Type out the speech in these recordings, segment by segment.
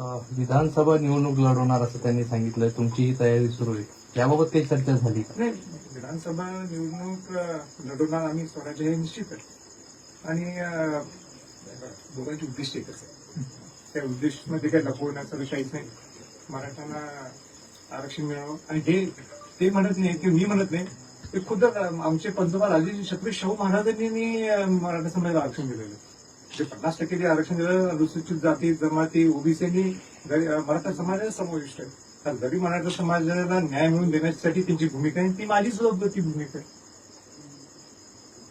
विधानसभा निवडणूक लढवणार असं त्यांनी सांगितलं तुमचीही तयारी सुरू आहे. याबाबत काही चर्चा झाली नाही विधानसभा निवडणूक लढवणार आम्ही स्वराज्य हे निश्चित आहे. आणि दोघांची उद्दिष्ट एकच आहे. त्या उद्दिष्टमध्ये काही लपवण्याचं काहीच नाही. मराठ्यांना आरक्षण मिळावं. आणि हे ते म्हणत नाही की मी म्हणत नाही. ते खुद्द आमचे पंतप्रधान राजे छत्रपती शाहू महाराजांनी मराठा समाजाला आरक्षण दिलेलं आहे. जे पन्नास टक्के जे आरक्षण दिलं अनुसूचित जाती जमाती ओबीसीनी मराठा समाजाला समाविष्ट आहे. तर जरी मराठा समाजाला न्याय मिळवून देण्यासाठी त्यांची भूमिका आहे ती माझी सुद्धा ती भूमिका आहे.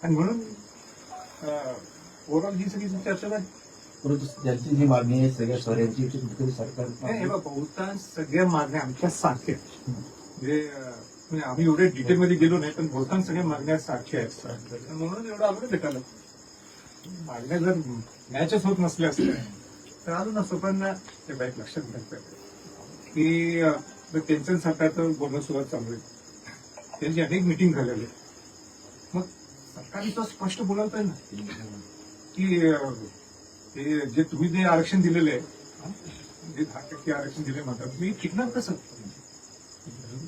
आणि म्हणून ओव्हरऑल ही सगळी चर्चा झाली. परंतु ज्यांची जी मागणी आहे सगळ्या कुठेतरी सरकार हे बहुतांश सगळ्या मागण्या आमच्या सारख्या आहेत. म्हणजे म्हणजे आम्ही एवढे डिटेलमध्ये गेलो नाही पण बहुतांश सगळ्या मागण्या सारख्या आहेत. म्हणून एवढं आलो भेटायला मागण्या जर मॅचच होत नसल्या असल्या तर अजून नसतो पण ते बाईक लक्षात घ्यायला पाहिजे. की अं, सरकारचं बोलणं सुरुवात चालू आहे. त्यांची अनेक मिटिंग झालेली आहे. मग सरकारने तर स्पष्ट बोलावत आहे ना. की जे तुम्ही जे आरक्षण दिलेलं आहे जे दहा टक्के आरक्षण दिले म्हणतात मी टिकणार कसं?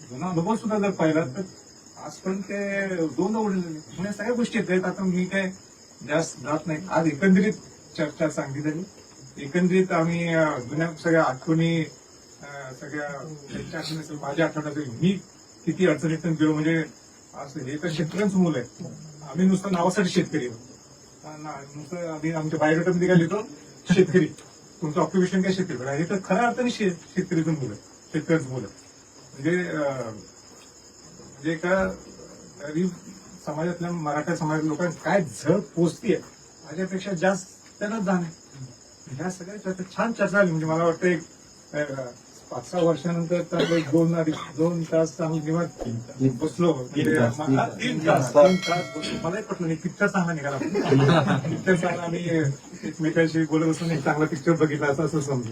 जुना अनुभव सुद्धा जर पाहिला तर आजपर्यंत ते दोन उडलेले म्हणजे सगळ्या गोष्टी आहेत. आता मी काय जास्त जात नाही. आज एकंदरीत चर्चा चांगली झाली. एकंदरीत आम्ही जुन्या सगळ्या आठवणी सगळ्या त्यांच्या आठवणी असेल, माझ्या आठवणी असेल मी किती अडचणीतून गेलो. म्हणजे असं हे तर शेतकऱ्यांचं मुलं आहे. आम्ही नुसतं नावासाठी शेतकरी ना, नुसतं आम्ही आमच्या बायोडेटामध्ये काय लिहितो? शेतकरी. तुमचं ऑक्युपेशन काय शेतकरी? हे तर खऱ्या अर्थाने शेतकरीचं मुलं आहे. शेतकऱ्यांचं मुलं म्हणजे म्हणजे एका समाजातल्या मराठा समाजातल्या लोकांना काय झळ पोचतीये माझ्यापेक्षा जास्त त्यांना जाण आहे. ह्या सगळ्या चर्चा छान चर्चा झाली. म्हणजे मला वाटतं एक पाच सहा वर्षानंतर एक दोन अडीच दोन तास चांगलं निवांत बसलो. म्हणजे तीन तास. तीन तास. तीन तास बसलो. मलाही पटलं नाही. पिक्चर चांगला निघाला. पिक्चर चांगला. आम्ही एकमेकांशी बोलत असताना एक चांगला पिक्चर बघितला असं असं समजू